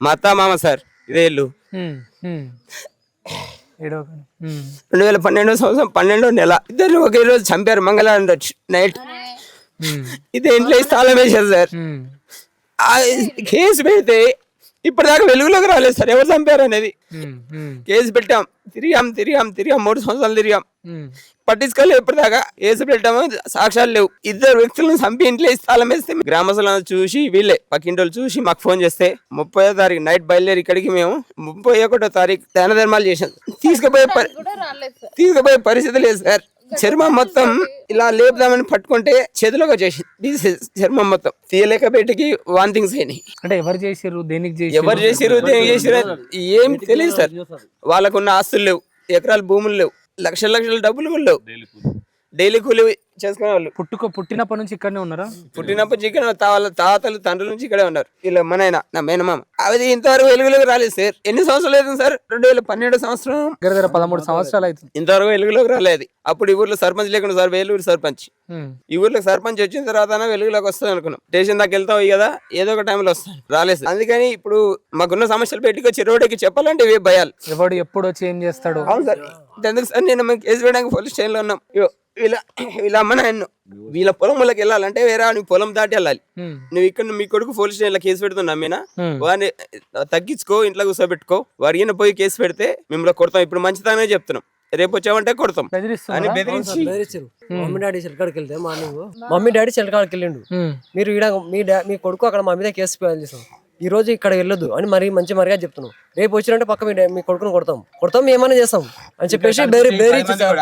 మా అత్త మామ సార్ ఇదే ఇల్లు. రెండు వేల పన్నెండో సంవత్సరం పన్నెండో నెల. ఇద్దరు ఒకే రోజు చంపారు మంగళవారం నైట్. ఇదే ఇంట్లో తాళం వేశారు సార్. కేసు పెడితే ఇప్పటిదాకా వెలుగులోకి రాలేదు సార్. ఎవరు చంపారు అనేది? కేసు పెట్టాం. తిరిగాం తిరిగాం తిరిగాం. మూడు సంవత్సరాలు తిరిగాం. పట్టించుకోలేదు ఇప్పటిదాకా. కేసు పెట్టాము సాక్ష్యాలు లేవు. ఇద్దరు వ్యక్తులను చంపి ఇంట్లో తాళం వేస్తే గ్రామస్తులను చూసి వీళ్ళే పక్కింటి వాళ్ళు చూసి మాకు ఫోన్ చేస్తే ముప్పై తారీఖు నైట్ బయలుదేరి ఇక్కడికి మేము ముప్పై ఒకటో తారీఖు దాన ధర్మాలు చేసాం తీసుకుపోయే తీసుకుపోయే పరిస్థితి లేదు సార్. చర్మం మొత్తం ఇలా లేపుదామని పట్టుకుంటే చేతిలోకి వచ్చేసింది చర్మం మొత్తం. తీయలేక బయటికి వాంతింగ్స్ అయినాయి. అంటే ఎవరు చేసిర్రు దేనికి ఎవరు చేసిరు దేనికి చేసిరు ఏం తెలియదు సార్. వాళ్ళకున్న ఆస్తులు లేవు ఎకరాల భూములు లేవు లక్షల లక్షల డబ్బులు కూడా లేవు. డైలీ కూలి చేసుకునే వాళ్ళు పుట్టుక పుట్టినప్పటి నుంచి ఇక్కడనే ఉన్నారా? పుట్టినప్పటి నుంచి ఇక్కడ వాళ్ళ తాతలు తండ్రుల నుంచి ఇక్కడే ఉన్నారు. వీళ్ళ మన ఆయన నా మేనమామ. అది ఇంతవరకు వెలుగులోకి రాలేదు సార్. ఎన్ని సంవత్సరాలు అవుతుంది సార్? రెండు వేల పన్నెండు సంవత్సరం. దగ్గర దగ్గర పదమూడు సంవత్సరాలు అవుతుంది. ఇంతవరకు వెలుగులోకి రాలేదు. అప్పుడు ఈ ఊర్లో సర్పంచ్ లేకుండా సార్ వేలూరు సర్పంచ్. ఈ ఊర్లో సర్పంచ్ వచ్చిన తర్వాత వెలుగులోకి వస్తుంది అనుకున్నాం. స్టేషన్ దాకా వెళ్తాం కదా ఏదో ఒక టైంలో వస్తాను. రాలేదు. అందుకని ఇప్పుడు మాకున్న సమస్యలు పెట్టుకొచ్చి రోడ్డుకి చెప్పాలంటే ఇవే భయాలు. ఎవడు ఎప్పుడు వచ్చి ఏం చేస్తాడు. అవును సార్. ఎందుకు సార్? నేను మేము కేసు వేయడానికి పోలీస్ స్టేషన్లో ఉన్నాం. వీళ్ళ వీళ్ళ అమ్మ నాయన వీళ్ళ పొలంలోకి వెళ్ళాలంటే వేరే నీ పొలం దాటి వెళ్ళాలి. నువ్వు ఇక్కడ మీ కొడుకు పోలీస్ స్టేషన్లో కేసు పెడుతున్నా మీనా. వాడిని తగ్గించుకో ఇంట్లో కూర్చోబెట్టుకో. ఈయన పోయి కేసు పెడితే మిమ్మల్ని కొడతాం. ఇప్పుడు మంచిదానే చెప్తున్నాం. రేపు వచ్చామంటే కొడతాం. అని? బెదిరించి. మమ్మీ డాడీ చెలకాడికి వెళ్తే మార్నింగ్ మమ్మీ డాడీ చెలకాడికి వెళ్ళిండు. మీరు ఈడ మీ మీ కొడుకు అక్కడ మా మీద కేసు ఫైల్ చేసాం ఈ రోజు ఇక్కడ వెళ్ళొద్దు అని మరి మంచి మరిగా చెప్తున్నాం రేపు వచ్చినంటే పక్క మీ డా- మీ కొడుకుని కొడతాం. కొడతాం ఏమైనా చేస్తాం అని చెప్పేసి బేరీ బేరీ